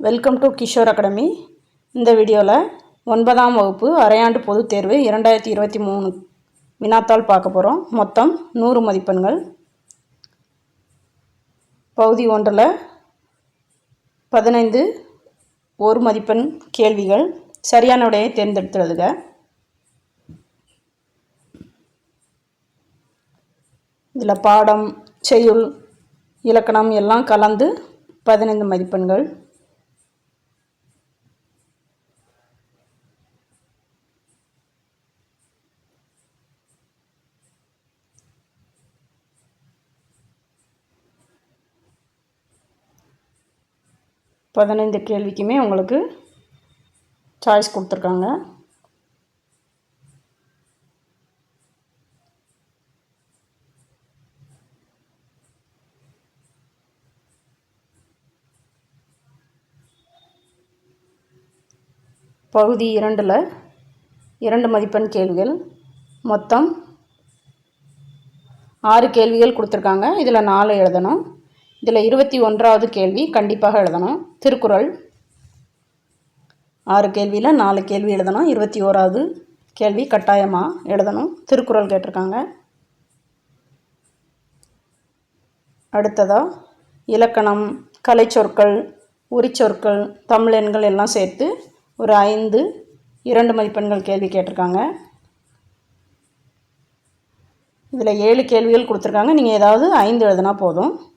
Welcome to Kishore academy இந்த வீடியோவில் ஒன்பதாம் வகுப்பு அரையாண்டு பொதுத் தேர்வு இரண்டாயிரத்தி இருபத்தி மூணு வினாத்தாள் பார்க்க போகிறோம் மொத்தம் நூறு மதிப்பெண்கள். பகுதி ஒன்றில் பதினைந்து ஒரு மதிப்பெண் கேள்விகள். சரியான விடையை தேர்ந்தெடுத்துறதுக இதில் பாடம் செய்யுள் இலக்கணம் எல்லாம் கலந்து பதினைந்து மதிப்பெண்கள். பதினைந்து கேள்விக்குமே உங்களுக்கு சாய்ஸ் கொடுத்துருக்காங்க. பகுதி இரண்டில் இரண்டு மதிப்பெண் கேள்விகள். மொத்தம் ஆறு கேள்விகள் கொடுத்துருக்காங்க. இதில் நாலு எழுதணும். இதில் இருபத்தி ஒன்றாவது கேள்வி கண்டிப்பாக எழுதணும். திருக்குறள். ஆறு கேள்வியில் நாலு கேள்வி எழுதணும். இருபத்தி ஓராவது கேள்வி கட்டாயமாக எழுதணும். திருக்குறள் கேட்டிருக்காங்க. அடுத்ததாக இலக்கணம் கலைச்சொற்கள் உரிச்சொற்கள் தமிழெண்கள் எல்லாம் சேர்த்து ஒரு ஐந்து இரண்டு மதிப்பெண்கள் கேள்வி கேட்டிருக்காங்க. இதில் ஏழு கேள்விகள் கொடுத்துருக்காங்க. நீங்கள் ஏதாவது ஐந்து எழுதுனா போதும்.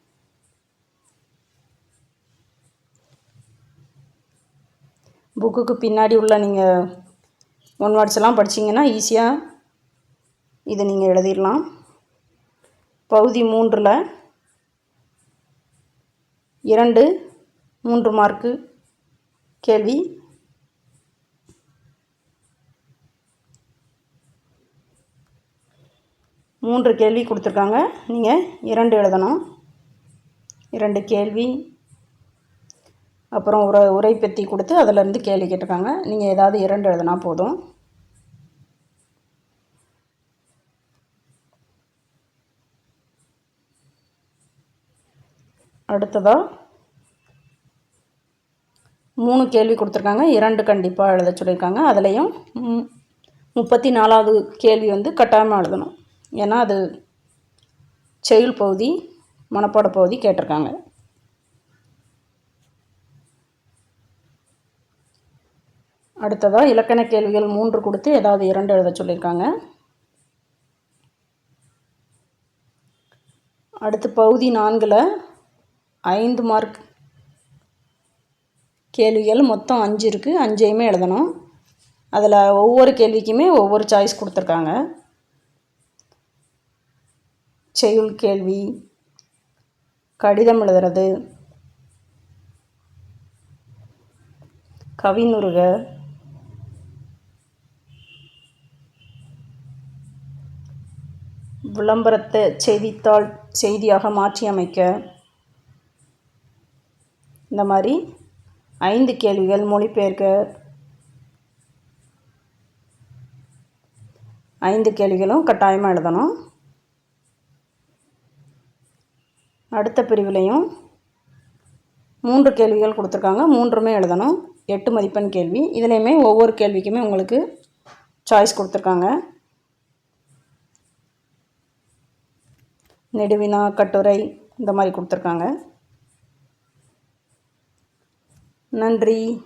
புக்குக்கு பின்னாடி உள்ள நீங்கள் ஒன் வேர்ட்ஸ் எல்லாம் படிச்சிங்கன்னா ஈஸியாக இதை நீங்கள் எழுதிடலாம். பகுதி மூன்றில் இரண்டு மூன்று மார்க்கு கேள்வி. மூன்று கேள்வி கொடுத்துருக்காங்க. நீங்கள் இரண்டு எழுதணும். இரண்டு கேள்வி. அப்புறம் உரை உரை பெத்தி கொடுத்து அதிலேருந்து கேள்வி கேட்டிருக்காங்க. நீங்கள் ஏதாவது இரண்டு எழுதுனா போதும். அடுத்ததாக மூணு கேள்வி கொடுத்துருக்காங்க. இரண்டு கண்டிப்பாக எழுத சொல்லியிருக்காங்க. அதுலேயும் முப்பத்தி நாலாவது கேள்வி வந்து கட்டாயமாக எழுதணும். ஏன்னா அது செயல் பகுதி மனப்பாட பகுதி கேட்டிருக்காங்க. அடுத்ததாக இலக்கண கேள்விகள் மூன்று கொடுத்து ஏதாவது இரண்டு எழுத சொல்லியிருக்காங்க. அடுத்து பகுதி நான்கில் ஐந்து மார்க் கேள்விகள் மொத்தம் அஞ்சு இருக்குது அஞ்சையுமே எழுதணும். அதில் ஒவ்வொரு கேள்விக்குமே ஒவ்வொரு சாய்ஸ் கொடுத்துருக்காங்க. செய்யுள் கேள்வி கடிதம் எழுதுறது கவினுருக விளம்பரத்தை செய்தித்தாள் செய்தியாக மாற்றி அமைக்க இந்த மாதிரி ஐந்து கேள்விகள் மொழிபெயர்க்க. ஐந்து கேள்விகளும் கட்டாயமாக எழுதணும். அடுத்த பிரிவிலையும் மூன்று கேள்விகள் கொடுத்துருக்காங்க. மூன்றுமே எழுதணும். எட்டு மதிப்பெண் கேள்வி. இதுலேயுமே ஒவ்வொரு கேள்விக்குமே உங்களுக்கு சாய்ஸ் கொடுத்துருக்காங்க. நெடுவினா கட்டுரை இந்த மாதிரி கொடுத்துருக்காங்க. நன்றி.